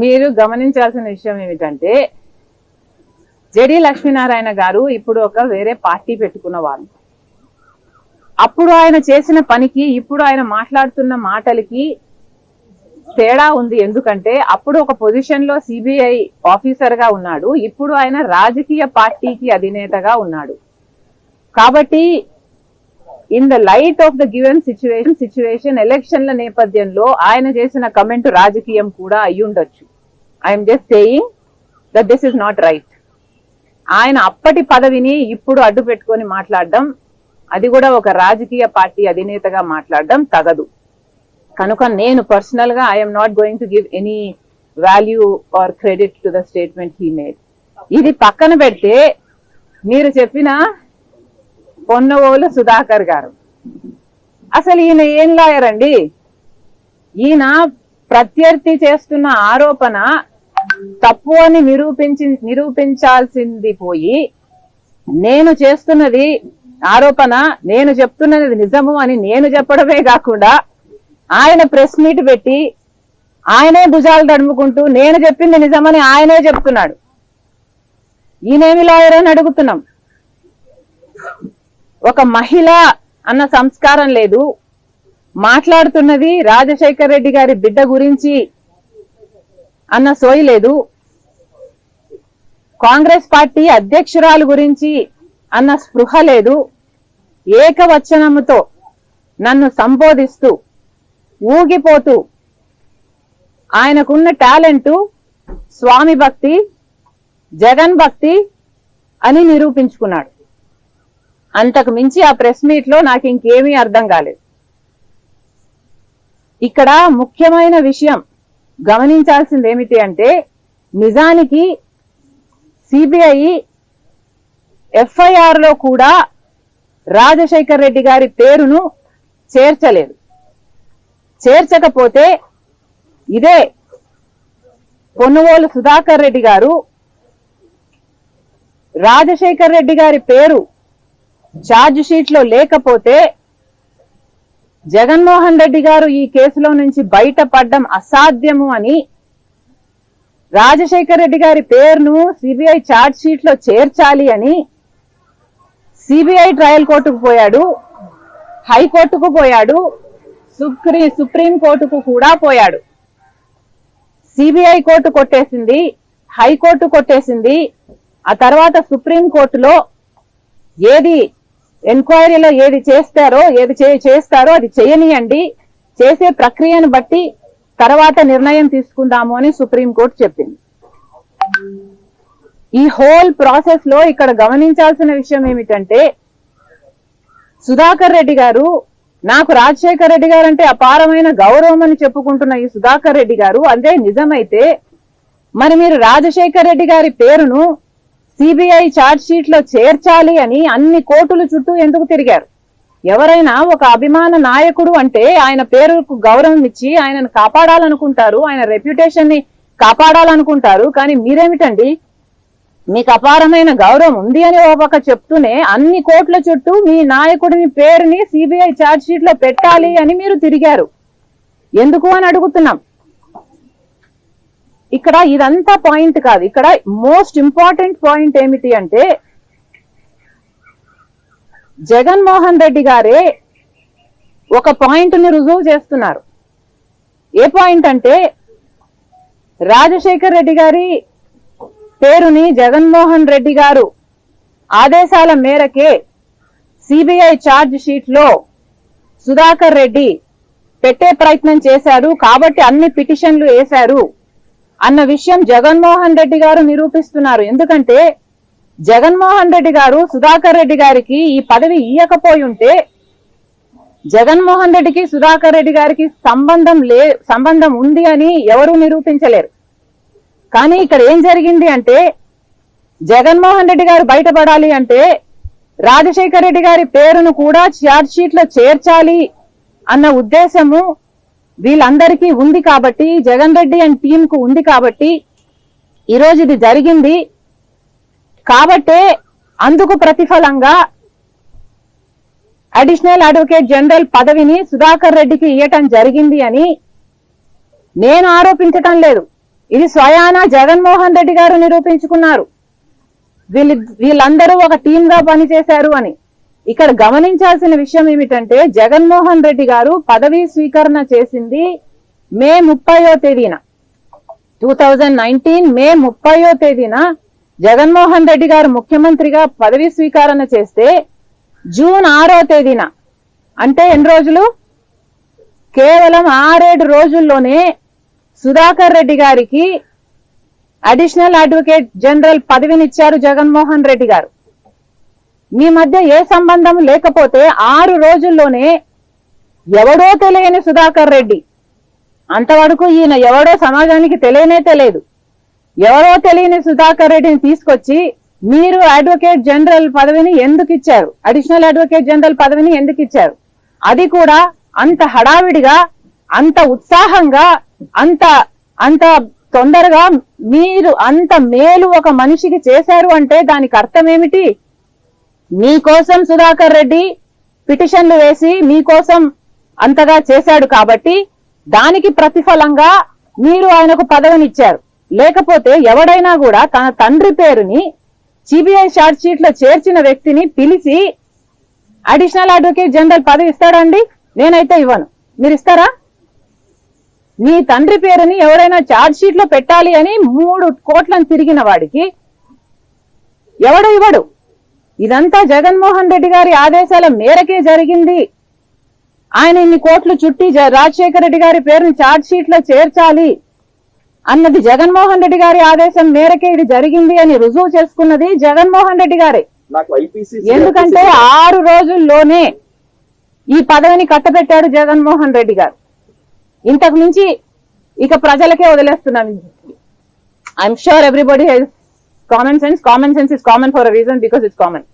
మీరు గమనించాల్సిన విషయం ఏమిటంటే జడి లక్ష్మీనారాయణ గారు ఇప్పుడు ఒక వేరే పార్టీ పెట్టుకున్న వాళ్ళు. అప్పుడు ఆయన చేసిన పనికి ఇప్పుడు ఆయన మాట్లాడుతున్న మాటలకి తేడా ఉంది. ఎందుకంటే అప్పుడు ఒక పొజిషన్లో సిబిఐ ఆఫీసర్గా ఉన్నాడు. ఇప్పుడు ఆయన రాజకీయ పార్టీకి అధినేతగా ఉన్నాడు. కాబట్టి in the light of the given situation situation ఎలక్షన్ల నేపథ్యంలో ఆయన చేసిన కమెంట్ రాజకీయం కూడా అయి ఉండొచ్చు I'm just saying that this is not right ఆయన అప్పటి పదవిని ఇప్పుడు అడ్డు పెట్టుకొని మాట్లాడడం అది కూడా ఒక రాజకీయ పార్టీ అధినేతగా మాట్లాడడం తగదు కనుక నేను పర్సనల్గా I'm not going to give any value or credit to the statement he made ఇది పక్కన పెడితే మీరు చెప్పిన పొన్నవోలు సుధాకర్ గారు. అసలు ఈయన ఏం లాయర్ అండి? ఈయన ప్రత్యర్థి చేస్తున్న ఆరోపణ తప్పు అని నిరూపించి నిరూపించాల్సింది పోయి నేను చేస్తున్నది ఆరోపణ నేను చెప్తున్నది నిజము అని నేను చెప్పడమే కాకుండా ఆయన ప్రెస్ మీట్ పెట్టి ఆయనే భుజాలు తడుముకుంటూ నేను చెప్పింది నిజమని ఆయనే చెప్తున్నాడు. ఈయనేమి లాయర్ అని అడుగుతున్నాం. ఒక మహిళ అన్న సంస్కారం లేదు. మాట్లాడుతున్నది రాజశేఖర్ రెడ్డి గారి బిడ్డ గురించి అన్న సోయి లేదు. కాంగ్రెస్ పార్టీ అధ్యక్షురాలు గురించి అన్న స్పృహ లేదు. ఏకవచనముతో నన్ను సంబోధిస్తూ ఊగిపోతూ ఆయనకున్న టాలెంటు స్వామి భక్తి జగన్ భక్తి అని నిరూపించుకున్నాడు. అంతకు మించి ఆ ప్రెస్ మీట్లో నాకు ఇంకేమీ అర్థం కాలేదు. ఇక్కడ ముఖ్యమైన విషయం గమనించాల్సింది ఏమిటి అంటే నిజానికి సిబిఐ ఎఫ్ఐఆర్లో కూడా రాజశేఖర్ రెడ్డి గారి పేరును చేర్చలేదు. చేర్చకపోతే ఇదే పొన్నువోలు సుధాకర్ రెడ్డి గారు రాజశేఖర్ రెడ్డి గారి పేరు ఛార్జ్ షీట్లో లేకపోతే జగన్మోహన్ రెడ్డి గారు ఈ కేసులో నుంచి బయటపడడం అసాధ్యము అని రాజశేఖర్ రెడ్డి గారి పేరును సిబిఐ ఛార్జ్ షీట్లో చేర్చాలి అని సిబిఐ ట్రయల్ కోర్టుకు పోయాడు హైకోర్టుకు పోయాడు సుప్రీ సుప్రీం కోర్టుకు కూడా పోయాడు. సిబిఐ కోర్టు కొట్టేసింది హైకోర్టు కొట్టేసింది ఆ తర్వాత సుప్రీం కోర్టులో ఏది ఎంక్వైరీలో ఏది చేస్తారో ఏది చే- చేస్తారో అది చేయనియండి. చేసే ప్రక్రియను బట్టి తర్వాత నిర్ణయం తీసుకుందాము అని సుప్రీంకోర్టు చెప్పింది. ఈ హోల్ ప్రాసెస్లో ఇక్కడ గమనించాల్సిన విషయం ఏమిటంటే సుధాకర్ రెడ్డి గారు నాకు రాజశేఖర్ రెడ్డి గారు అంటే అపారమైన గౌరవం అని చెప్పుకుంటున్న ఈ సుధాకర్ రెడ్డి గారు అదే నిజమైతే మరి మీరు రాజశేఖర్ రెడ్డి గారి పేరును సిబిఐ ఛార్జ్ షీట్లో చేర్చాలి అని అన్ని కోర్టుల చుట్టూ ఎందుకు తిరిగారు? ఎవరైనా ఒక అభిమాన నాయకుడు అంటే ఆయన పేరుకు గౌరవం ఇచ్చి ఆయనను కాపాడాలనుకుంటారు ఆయన రెప్యుటేషన్ని కాపాడాలనుకుంటారు. కానీ మీరేమిటండి? మీకు అపారమైన గౌరవం ఉంది అని ఓ పక్క చెప్తూనే అన్ని కోట్ల చుట్టూ మీ నాయకుడిని పేరుని సిబిఐ ఛార్జ్ షీట్లో పెట్టాలి అని మీరు తిరిగారు. ఎందుకు అని అడుగుతున్నాం. ఇక్కడ ఇదంతా పాయింట్ కాదు. ఇక్కడ మోస్ట్ ఇంపార్టెంట్ పాయింట్ ఏమిటి అంటే జగన్మోహన్ రెడ్డి గారే ఒక పాయింట్ను రుజువు చేస్తున్నారు. ఏ పాయింట్ అంటే రాజశేఖర్ రెడ్డి గారి పేరుని జగన్మోహన్ రెడ్డి గారు ఆదేశాల మేరకే సిబిఐ ఛార్జ్ షీట్లో సుధాకర్ రెడ్డి పెట్టే ప్రయత్నం చేశారు. కాబట్టి అన్ని పిటిషన్లు వేశారు. అన్న విషయం జగన్మోహన్ రెడ్డి గారు నిరూపిస్తున్నారు. ఎందుకంటే జగన్మోహన్ రెడ్డి గారు సుధాకర్ రెడ్డి గారికి ఈ పదవి ఇయ్యకపోయి ఉంటే జగన్మోహన్ రెడ్డికి సుధాకర్ రెడ్డి గారికి సంబంధం లే సంబంధం ఉంది అని ఎవరూ నిరూపించలేరు. కానీ ఇక్కడ ఏం జరిగింది అంటే జగన్మోహన్ రెడ్డి గారు బయటపడాలి అంటే రాజశేఖర్ రెడ్డి గారి పేరును కూడా ఛార్జ్ షీట్లో చేర్చాలి అన్న ఉద్దేశము వీళ్ళందరికీ ఉంది కాబట్టి జగన్ రెడ్డి అండ్ టీం కు ఉంది కాబట్టి ఈరోజు ఇది జరిగింది. కాబట్టే అందుకు ప్రతిఫలంగా అడిషనల్ అడ్వకేట్ జనరల్ పదవిని సుధాకర్ రెడ్డికి ఇవ్వటం జరిగింది అని నేను ఆరోపించటం లేదు. ఇది స్వయానా జగన్మోహన్ రెడ్డి గారు నిరూపించుకున్నారు. వీళ్ళ వీళ్ళందరూ ఒక టీమ్గా పనిచేశారు అని. ఇక్కడ గమనించాల్సిన విషయం ఏమిటంటే జగన్మోహన్ రెడ్డి గారు పదవీ స్వీకరణ చేసింది మే ముప్పయో తేదీన. టూ థౌజండ్ నైన్టీన్ మే ముప్పయో తేదీన జగన్మోహన్ రెడ్డి గారు ముఖ్యమంత్రిగా పదవీ స్వీకరణ చేస్తే జూన్ ఆరో తేదీన. అంటే ఎన్ని రోజులు? కేవలం ఆరేడు రోజుల్లోనే సుధాకర్ రెడ్డి గారికి అడిషనల్ అడ్వకేట్ జనరల్ పదవినిచ్చారు జగన్మోహన్ రెడ్డి గారు. మీ మధ్య ఏ సంబంధం లేకపోతే ఆరు రోజుల్లోనే ఎవడో తెలియని సుధాకర్ రెడ్డి అంతవరకు ఈయన ఎవడో సమాజానికి తెలియనే తెలియదు. ఎవరో తెలియని సుధాకర్ రెడ్డిని తీసుకొచ్చి మీరు అడ్వకేట్ జనరల్ పదవిని ఎందుకు ఇచ్చారు? అడిషనల్ అడ్వకేట్ జనరల్ పదవిని ఎందుకు ఇచ్చారు? అది కూడా అంత హడావిడిగా అంత ఉత్సాహంగా అంత అంత తొందరగా మీరు అంత మేలు ఒక మనిషికి చేశారు అంటే దానికి అర్థం ఏమిటి? మీకోసం సుధాకర్ రెడ్డి పిటిషన్లు వేసి మీకోసం అంతగా చేశాడు కాబట్టి దానికి ప్రతిఫలంగా మీరు ఆయనకు పదవినిచ్చారు. లేకపోతే ఎవడైనా కూడా తన తండ్రి పేరుని సిబిఐ షార్ట్ షీట్లో చేర్చిన వ్యక్తిని పిలిచి అడిషనల్ అడ్వకేట్ జనరల్ పదవి ఇస్తాడండి నేనైతే ఇవ్వను. మీరు ఇస్తారా? మీ తండ్రి పేరుని ఎవరైనా ఛార్జ్ షీట్లో పెట్టాలి అని మూడు కోట్లను తిరిగిన వాడికి ఎవడు ఇవ్వడు? ఇదంతా జగన్మోహన్ రెడ్డి గారి ఆదేశాల మేరకే జరిగింది. ఆయన ఇన్ని కోట్లు చుట్టి రాజశేఖర రెడ్డి గారి పేరుని ఛార్జ్ షీట్లో చేర్చాలి అన్నది జగన్మోహన్ రెడ్డి గారి ఆదేశం మేరకే ఇది జరిగింది అని రుజువు చేసుకున్నది జగన్మోహన్ రెడ్డి గారే. ఎందుకంటే ఆరు రోజుల్లోనే ఈ పదవిని కట్టబెట్టాడు జగన్మోహన్ రెడ్డి గారు. ఇంతకు మించి ఇక ప్రజలకే వదిలేస్తున్నాం. I'm sure everybody has common sense common sense is common for a reason because it's common.